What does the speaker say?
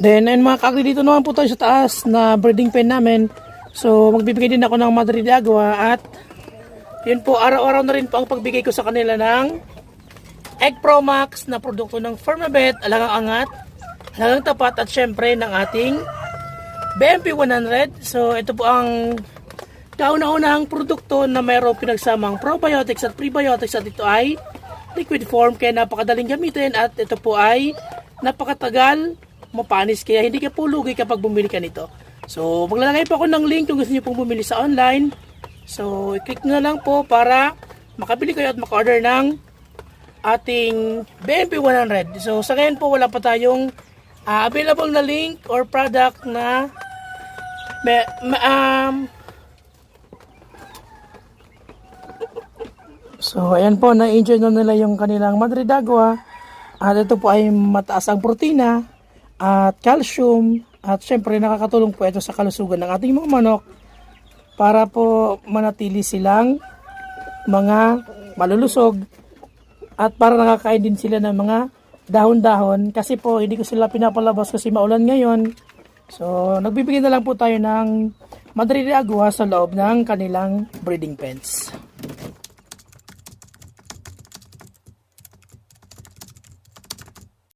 Then, ayun mga kakri, dito naman po tayo sa taas na breeding pen namin. So, magbibigay din ako ng Madrid Agua at yun po, araw-araw na rin po ang pagbigay ko sa kanila ng Egg Pro Max na produkto ng Firmabet, Alagang Angat, Alagang Tapat at syempre ng ating BMP 100. So, ito po ang kauna-unahang produkto na mayroong pinagsamang probiotics at prebiotics at ito ay liquid form kaya napakadaling gamitin at ito po ay napakatagal mapanis kaya hindi ka po lugi kapag bumili ka nito. So maglalagay po ako ng link kung gusto niyo pong bumili sa online. So i-click na lang po para makabili kayo at maka-order ng ating BMP 100. So sa ngayon po wala pa tayong ah, available na link or product na may, ma- um, So, ayan po, na-enjoy na nila yung kanilang Madrid Agua. At ito po ay mataas ang protina at calcium. At syempre, nakakatulong po ito sa kalusugan ng ating mga manok para po manatili silang mga malulusog at para nakakain din sila ng mga dahon-dahon kasi po hindi ko sila pinapalabas kasi maulan ngayon. So, nagbibigay na lang po tayo ng Madrid Agua sa loob ng kanilang breeding pens.